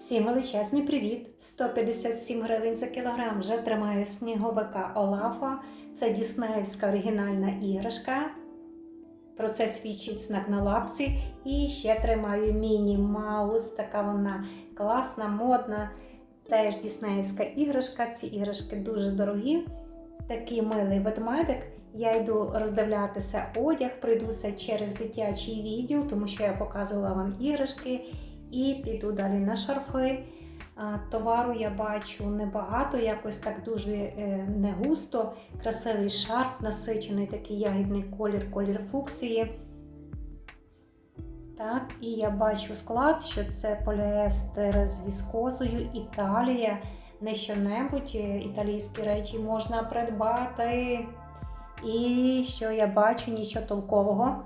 Всім величезний привіт! 157 гривень за кілограм вже тримає сніговика Олафа. Це діснеївська оригінальна іграшка. Про це свідчить знак на лапці. І ще тримаю Міні Маус. Така вона класна, модна. Теж діснеївська іграшка. Ці іграшки дуже дорогі. Такий милий ведмедик. Я йду роздивлятися одяг, прийдуся через дитячий відділ, тому що я показувала вам іграшки. І піду далі на шарфи. Товару я бачу небагато, якось так дуже е, не густо. Красивий шарф, насичений такий ягідний колір, колір фуксії. Так, і я бачу склад, що це поліестер з віскозою Італія. Не що-небудь е, італійські речі можна придбати. І що я бачу, нічого толкового.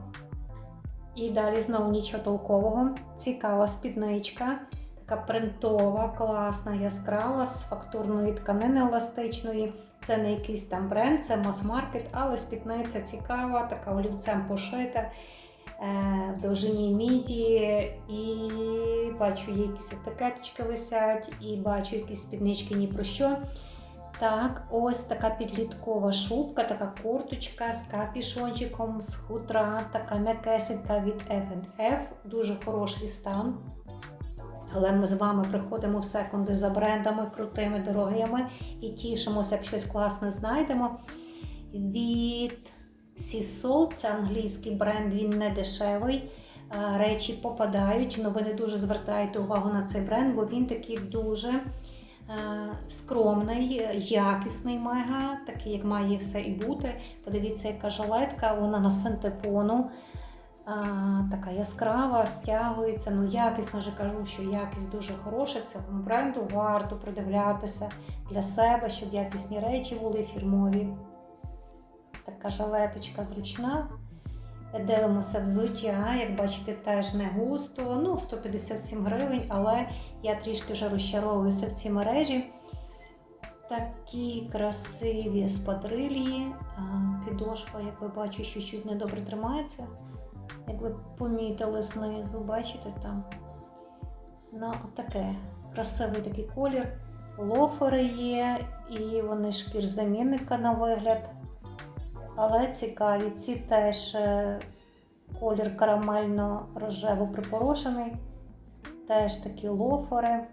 І далі знову нічого толкового. Цікава спідничка, така принтова, класна, яскрава, з фактурної тканини еластичної. Це не якийсь там бренд, це мас-маркет, але спідниця цікава, така олівцем пошита е, в довжині міді. І бачу, є якісь етикеточки висять, і бачу якісь спіднички ні про що. Так, ось така підліткова шубка, така курточка з капішончиком, з хутра, така м'якесенька від F&F, дуже хороший стан. Але ми з вами приходимо в секунди за брендами, крутими дорогими і тішимося, як щось класне знайдемо. Від Seasol, це англійський бренд, він не дешевий. Речі попадають, але ви не дуже звертаєте увагу на цей бренд, бо він такий дуже скромний, якісний мега, такий, як має все і бути. Подивіться, яка жилетка, вона на синтепону. А, така яскрава, стягується. Ну, якісно вже кажу, що якість дуже хороша. Цьому бренду варто придивлятися для себе, щоб якісні речі були фірмові. Така жилеточка зручна. Дивимося взуття, як бачите, теж не густо. Ну, 157 гривень, але я трішки вже розчаровуюся в цій мережі. Такі красиві спадрилії. Підошва, як ви бачите, чуть-чуть недобре тримається. Як ви помітили знизу, бачите там. Ну, таке красивий такий колір. Лофери є, і вони шкірзамінника на вигляд. Але цікаві, ці теж е, колір карамельно-рожево припорошений. Теж такі лофери.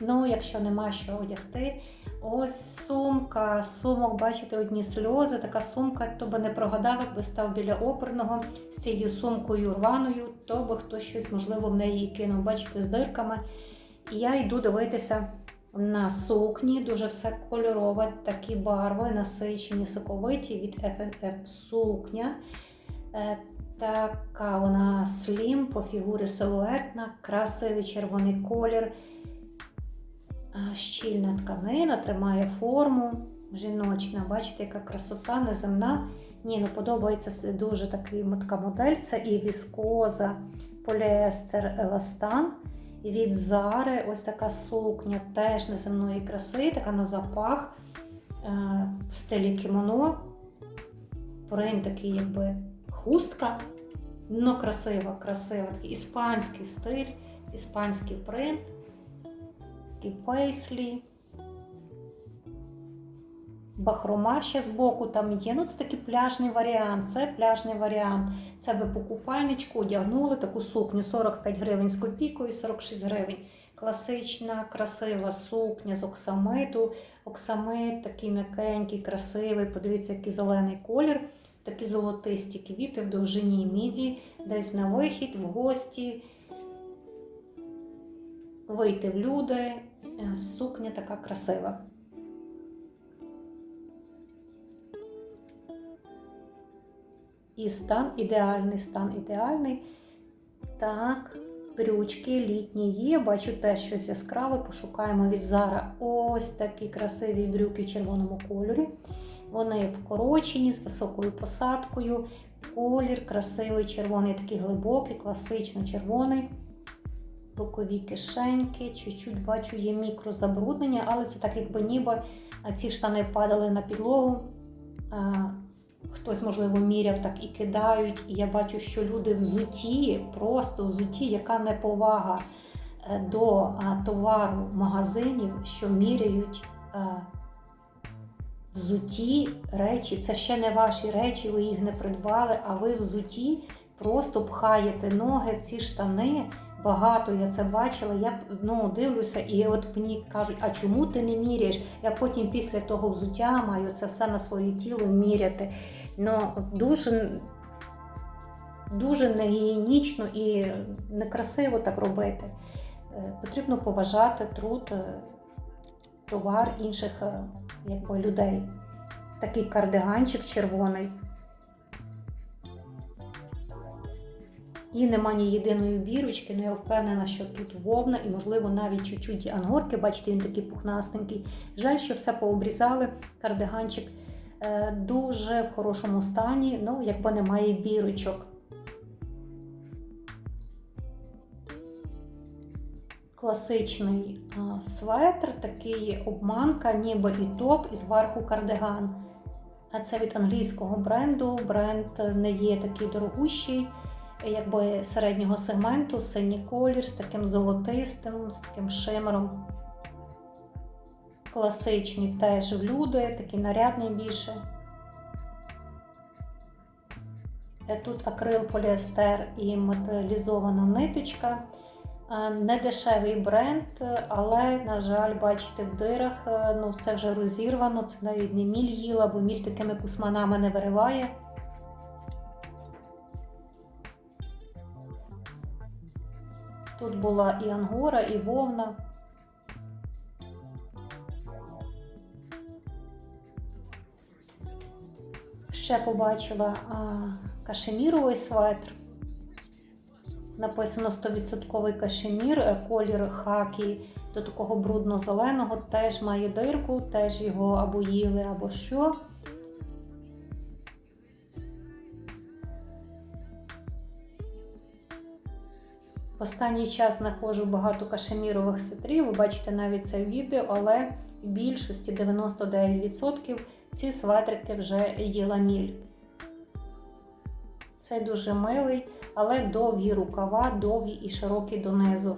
Ну, якщо нема що одягти. Ось сумка. Сумок, бачите, одні сльози. Така сумка, хто би не прогадав, якби став біля оперного з цією сумкою рваною, то би хтось щось, можливо, в неї кинув, бачите, з дирками. І я йду дивитися на сукні, дуже все кольорове, такі барви, насичені, соковиті від FNF сукня. Е, така вона слім, по фігурі силуетна, красивий червоний колір. Щільна тканина, тримає форму жіночна. Бачите, яка красота неземна. Ні, ну подобається дуже такий, така модель. Це і віскоза, поліестер, еластан. І від Зари ось така сукня теж неземної краси, така на запах е, в стилі кімоно. Принт такий, якби хустка. Ну, красива, красива. Такий іспанський стиль, іспанський принт. Такий пейслі. Бахрома ще збоку там є. Ну, це такий пляжний варіант. Це пляжний варіант. Це ви по купальничку одягнули таку сукню 45 гривень з копійкою, 46 гривень. Класична, красива сукня з оксамиту. Оксамит такий м'якенький, красивий. Подивіться, який зелений колір. Такі золотисті квіти в довжині міді, десь на вихід, в гості. Вийти в люди. Сукня така красива. І стан ідеальний, стан ідеальний. Так, брючки літні є. Бачу теж щось яскраве. Пошукаємо від Зара ось такі красиві брюки в червоному кольорі. Вони вкорочені з високою посадкою. Колір красивий, червоний, такий глибокий, класично червоний. Бокові кишеньки, чуть-чуть бачу, є мікрозабруднення, але це так, якби ніби ці штани падали на підлогу. Хтось, можливо, міряв так і кидають. І я бачу, що люди взуті, просто взуті, яка неповага. е, до товару магазинів, що міряють а, взуті речі. Це ще не ваші речі, ви їх не придбали, а ви взуті просто пхаєте ноги в ці штани. Багато я це бачила. Я ну, дивлюся, і от мені кажуть, а чому ти не міряєш? Я потім після того взуття маю це все на своє тіло міряти. Ну, дуже, дуже негігієнічно і некрасиво так робити. Е, Потрібно поважати труд, е, товар інших е, якби, людей. Такий кардиганчик червоний. І нема ні єдиної бірочки, але я впевнена, що тут вовна і, можливо, навіть чуть-чуть ангорки. Бачите, він такий пухнастенький. Жаль, що все пообрізали. Кардиганчик е, дуже в хорошому стані, ну, якби немає бірочок. Класичний светр, такий обманка, ніби і топ, і зверху кардиган. А це від англійського бренду. Бренд не є такий дорогущий якби середнього сегменту, синій колір з таким золотистим, з таким шимером. Класичні теж люди, такий нарядний більше. Е, Тут акрил, поліестер і металізована ниточка. Е, Не дешевий бренд, але, на жаль, бачите, в дирах е, ну, це вже розірвано, це навіть не міль їла, бо міль такими кусманами не вириває. Тут була і ангора, і вовна. Ще побачила а, кашеміровий светр. Написано 100% кашемір, е, колір хакі до такого брудно-зеленого, теж має дирку, теж його або їли, або що. Останній час знаходжу багато кашемірових свитрів. Ви бачите навіть це в відео, але в більшості 99% ці светрики вже їла міль. Цей дуже милий, але довгі рукава, довгі і широкі донизу.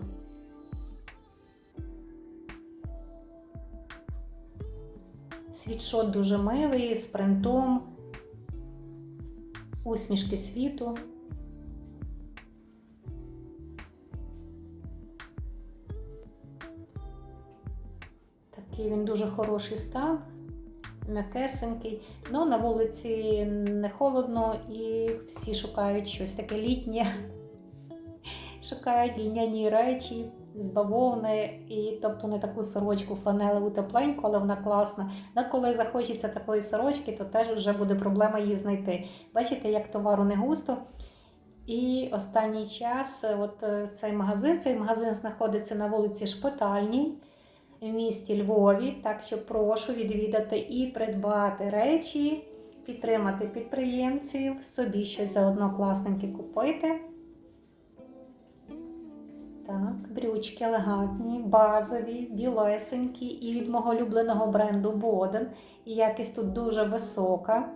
Світшот дуже милий, з принтом, усмішки світу. Такий він дуже хороший стан, м'якесенький. Ну, на вулиці не холодно і всі шукають щось таке літнє. Шукають льняні речі з бавовни, і тобто не таку сорочку фанелеву тепленьку, але вона класна. Ну, коли захочеться такої сорочки, то теж вже буде проблема її знайти. Бачите, як товару не густо. І останній час, от е, цей магазин, цей магазин знаходиться на вулиці Шпитальній в місті Львові. Так що прошу відвідати і придбати речі, підтримати підприємців, собі щось заодно класненьке купити. Так, брючки елегантні, базові, білесенькі і від мого улюбленого бренду Боден. І якість тут дуже висока.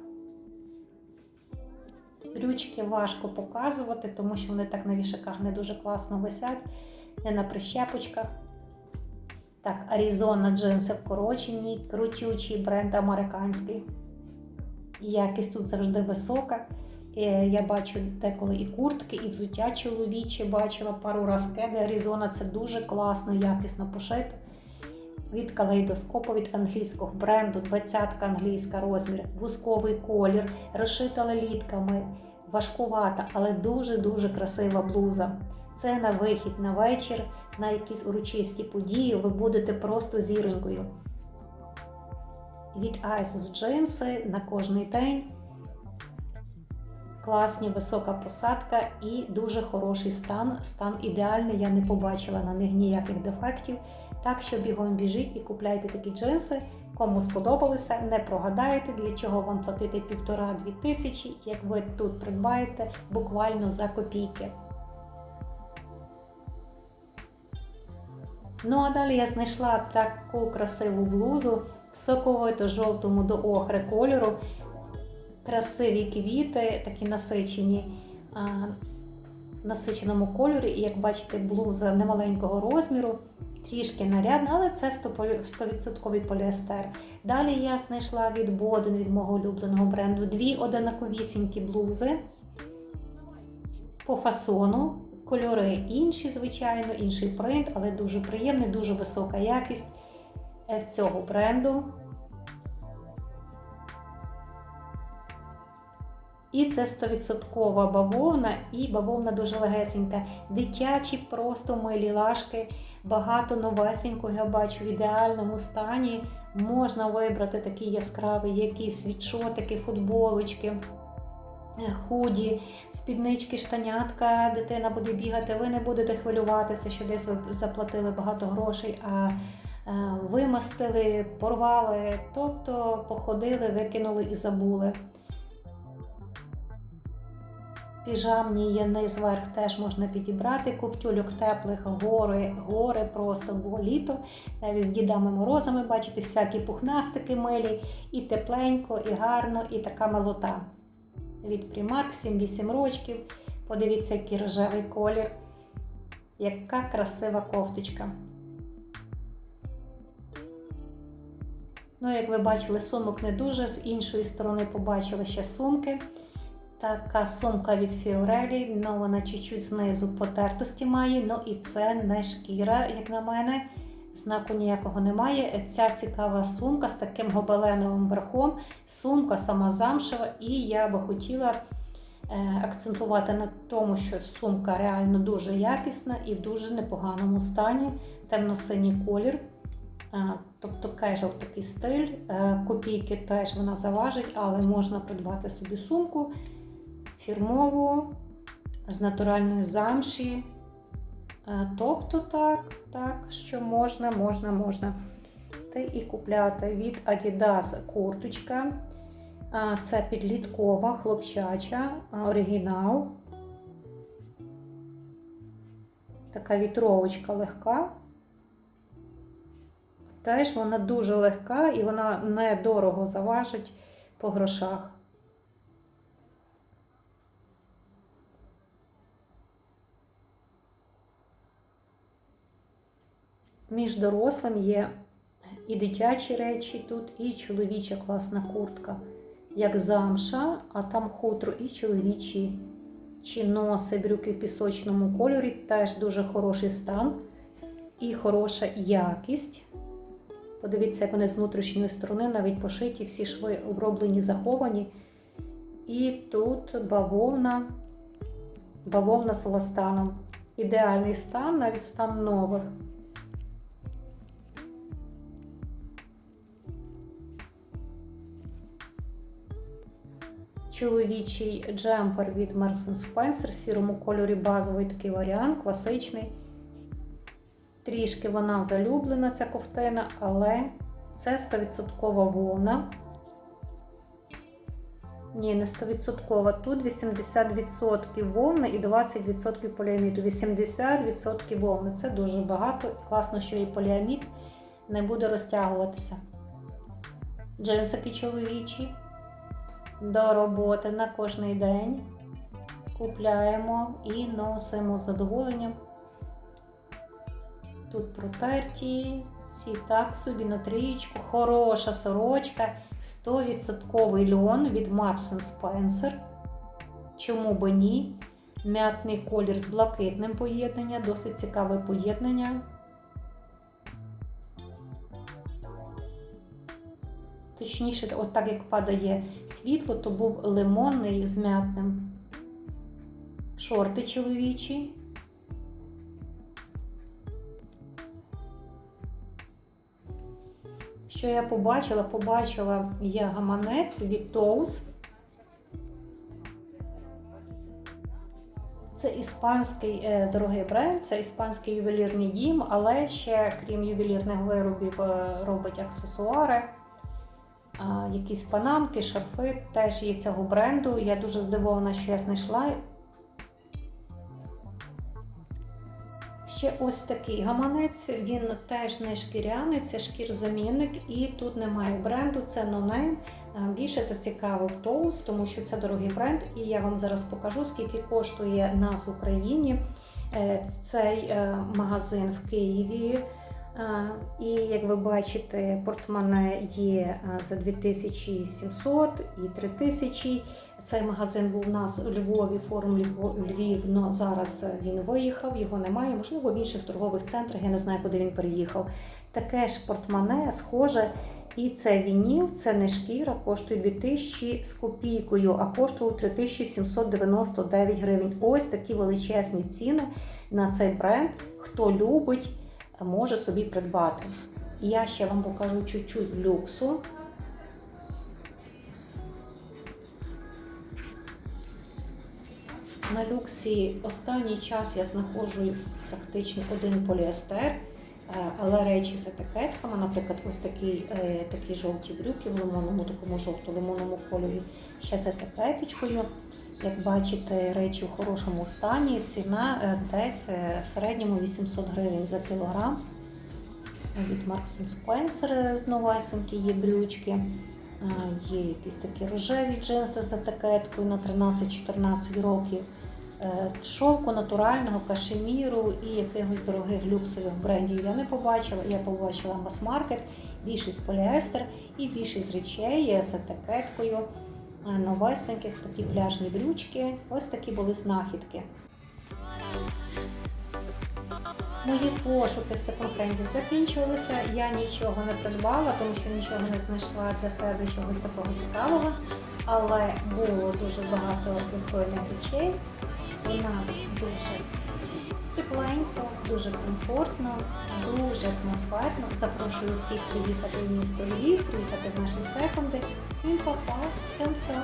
Брючки важко показувати, тому що вони так на вішаках не дуже класно висять, не на прищепочках. Так, Arizona джинси вкорочені, крутючий бренд американський. Якість тут завжди висока. Е, Я бачу деколи і куртки, і взуття чоловічі бачила пару раз кеди. Arizona це дуже класно, якісно пошито. Від калейдоскопу від англійського бренду, 20-ка англійська розмір, вузковий колір, розшита лелітками, важкувата, але дуже-дуже красива блуза. Це на вихід на вечір, на якісь урочисті події. Ви будете просто зіронькою. Від Isis джинси на кожний день. Класні, висока посадка і дуже хороший стан. Стан ідеальний, я не побачила на них ніяких дефектів. Так що бігом біжіть і купляйте такі джинси. Кому сподобалося, не прогадаєте, для чого вам платити півтора-дві тисячі, як ви тут придбаєте буквально за копійки. Ну а далі я знайшла таку красиву блузу в соковито-жовтому до охри кольору. Красиві квіти, такі насичені. А, насиченому кольорі, і як бачите, блуза немаленького розміру, трішки нарядна, але це 100% поліестер. Далі я знайшла від Боден, від мого улюбленого бренду, дві одинаковісінькі блузи по фасону. Кольори інші, звичайно, інший принт, але дуже приємний, дуже висока якість е, в цього бренду. І це 100% бавовна, і бавовна дуже легесенька. Дитячі, просто милі лашки, багато новесенького я бачу в ідеальному стані. Можна вибрати такі яскраві, якісь світшотики, футболочки, худі, спіднички, штанятка. Дитина буде бігати. Ви не будете хвилюватися, що десь ви заплатили багато грошей, а е, вимастили, порвали, тобто походили, викинули і забули. Піжамні є низ теж можна підібрати. Ковтюльок теплих, гори, гори просто, бо літо. Навіть з дідами морозами, бачите, всякі пухнастики милі, і тепленько, і гарно, і така милота. Від Primark 7-8 рочків. Подивіться, який рожевий колір. Яка красива кофточка. Ну, як ви бачили, сумок не дуже. З іншої сторони побачили ще сумки. Така сумка від Фіорелі, ну вона чуть-чуть знизу потертості має, ну і це не шкіра, як на мене. Знаку ніякого немає. Ця цікава сумка з таким гобеленовим верхом. Сумка сама замшева, і я би хотіла е, акцентувати на тому, що сумка реально дуже якісна і в дуже непоганому стані. Темно-синій колір. Е, тобто кежел такий стиль. Е, копійки теж вона заважить, але можна придбати собі сумку фірмову, з натуральної замші. Е, Тобто, так, так, що можна, можна, можна. Та і купляти від Adidas курточка. Це підліткова, хлопчача, оригінал. Така вітровочка легка. Теж вона дуже легка і вона недорого заважить по грошах. Між дорослим є і дитячі речі тут, і чоловіча класна куртка, як замша, а там хутро і чоловічі чи носи, брюки в пісочному кольорі, теж дуже хороший стан і хороша якість. Подивіться, як вони з внутрішньої сторони навіть пошиті, всі шви оброблені, заховані. І тут бавовна, бавовна з еластаном. Ідеальний стан, навіть стан нових. Чоловічий джемпер від Marks Spencer в сірому кольорі базовий такий варіант, класичний. Трішки вона залюблена, ця ковтина, але це 100% вовна. Ні, не 100%. Тут 80% вовни і 20% поліаміду. 80% вовни. Це дуже багато. Класно, що і поліамід не буде розтягуватися. Джинсики чоловічі до роботи на кожний день. Купляємо і носимо з задоволенням. Тут протерті, ці так собі на трієчку. Хороша сорочка, 100% льон від Marks Spencer. Чому би ні? М'ятний колір з блакитним поєднання, досить цікаве поєднання. Точніше, от так як падає світло, то був лимонний з м'ятним. Шорти чоловічі. Що я побачила? Побачила я гаманець від Toast. Це іспанський е, дорогий бренд, це іспанський ювелірний дім, але ще, крім ювелірних виробів, е, робить аксесуари, якісь панамки, шарфи теж є цього бренду. Я дуже здивована, що я знайшла. Ще ось такий гаманець, він теж не шкіряний, це шкірзамінник, і тут немає бренду, це нонейм. Більше зацікавив Тоус, тому що це дорогий бренд, і я вам зараз покажу, скільки коштує нас в Україні е, цей е, магазин в Києві. І як ви бачите, портмоне є е, за 2700 і 3000. Цей магазин був у нас у Львові, форум Львів, але зараз е, він виїхав, його немає. Можливо, в інших торгових центрах, я не знаю, куди він переїхав. Таке ж портмоне схоже. І це вініл, це не шкіра, коштує 2000 з копійкою, а коштував 3799 гривень. Ось такі величезні ціни на цей бренд. Хто любить, може собі придбати. Я ще вам покажу чуть-чуть люксу. На люксі останній час я знаходжу практично один поліестер, е, але речі з етикетками, наприклад, ось такі, е, такі жовті брюки в лимонному, такому жовто-лимонному кольорі, ще з етикеточкою. Як бачите, речі в хорошому стані. Ціна е, десь е, в середньому 800 гривень за кілограм. Від Marks Spencer з новесенькі є брючки. Е, Є якісь такі рожеві джинси з етикеткою на 13-14 років. Е, Шовку натурального кашеміру і якихось дорогих люксових брендів я не побачила. Я побачила мас-маркет, більшість поліестер і більшість речей з етикеткою е, новесеньких, такі пляжні брючки. Ось такі були знахідки. Мої пошуки в секонд-хенді закінчилися. Я нічого не придбала, тому що нічого не знайшла для себе чогось такого цікавого. Але було дуже багато достойних речей. У нас дуже тепленько, дуже комфортно, дуже атмосферно. Запрошую всіх приїхати в місто Львів, приїхати в наші секунди. Всім па-па, цям-цям!